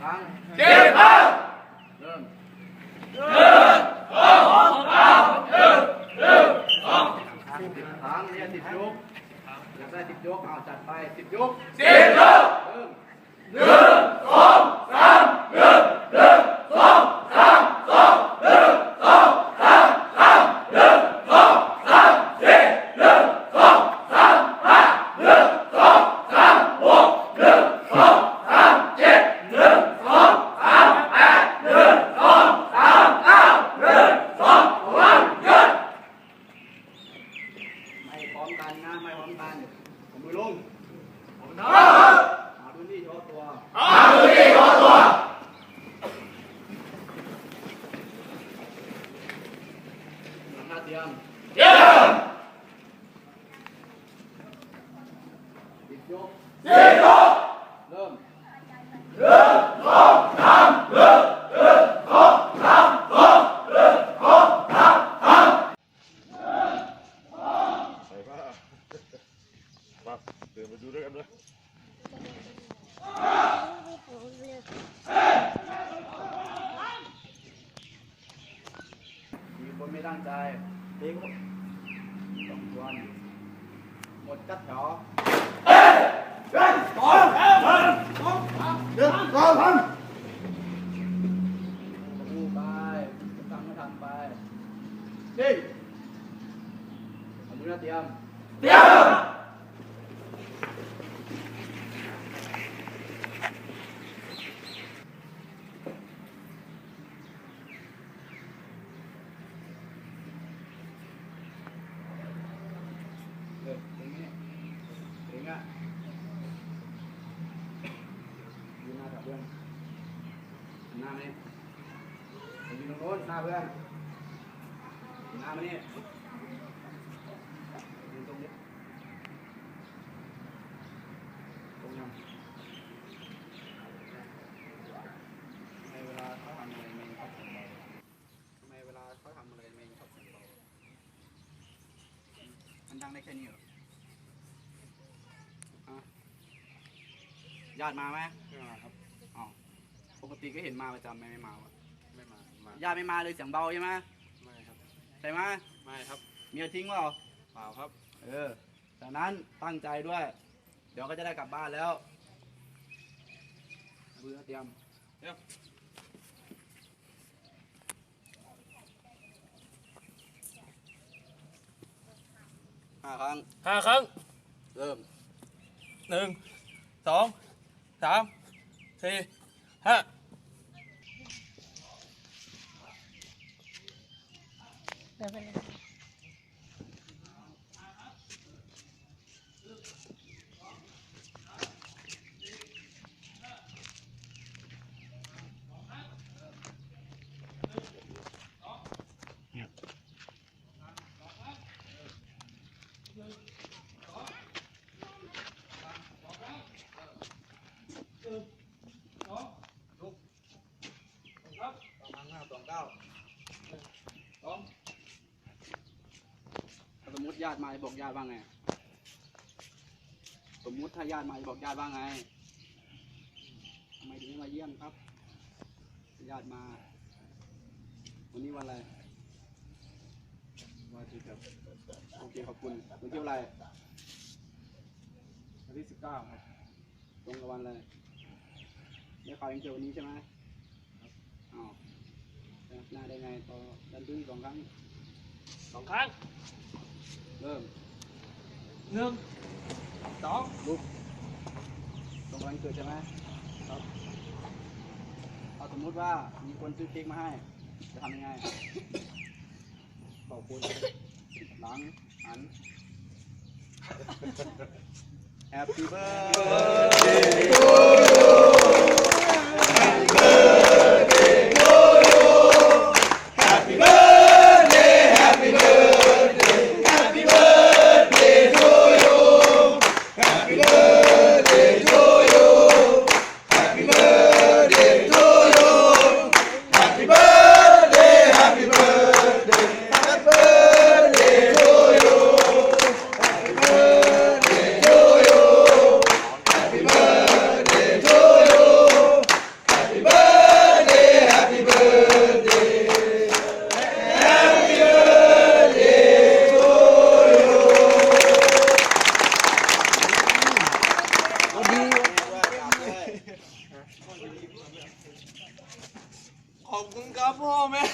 สิบครั้งเจ็บครับเริ่งสิบครั้งเนี่ยสิบยกอยากได้สิบยกเอาจัดไปสิบยกสิบยกหนึ่งหนึ่งสอง ไปป่ะมาเดินมาดูด้วยกันด้วย มีคนไม่ตั้งใจเด็กสองคนหมดจัดแถว เดินสองสาม เดินสองพันดูไปจะทำก็ทำไปนิ่งเอามือหน้าเตรีย มเดี๋ยว เดินตรงนี้ถึงอะยืนหน้ากับเพื่อนหันหน้ามานี่ผมยืนตรงโน้น หน้าเพื่อนหันหน้ามานี่ยืนตรงนี้ตรงนั้นในเวลาเขาทำอะไรไม่ชอบเสียงเบาทำไมเวลาเขาทำอะไรไม่ชอบเสียงเบามันดังได้แค่นี้เหรออะญาติมาไหมไม่มาครับอ๋อปกติก็เห็นมาประจำไหมไม่มาวะไม่มามาญาติไม่มาเลยเสียงเบาใช่ไหมไม่ครับใช่ไหมไม่ครับเมียทิ้งเปล่าเปล่าครับ เออจากนั้นตั้งใจด้วย เดี๋ยวก็จะได้กลับบ้านแล้วมือเตรียมเดี๋ยวห้าครั้งห้าครั้ง เริ่มหนึ่งสองสามสี่ห้า สองครั้งห้าสองเก้าสองถ้าสมมติญาติมาบอกญาติว่าไง สมมุติถ้าญาติมาบอกญาติว่าไงทำไมถึงไม่มาเยี่ยมครับ ญาติมา วันนี้วันอะไร วันที่ครับโอเคขอบคุณวันที่อะไรวันที่สิบเก้าครับตรงกับวันอะไรได้ข่าวยังเจอวันนี้ใช่ไหมอ้าวหน้าได้ไงต่อดันทึกสองครั้งสองครั้งเริ่มหนึ่งสองลุกตรงกับวันเกิดใช่ไหมครับเอาสมมุติว่ามีคนซื้อเค้กมาให้ จะทำยังไง happy birthday. ขอบคุณครับพ่อแม่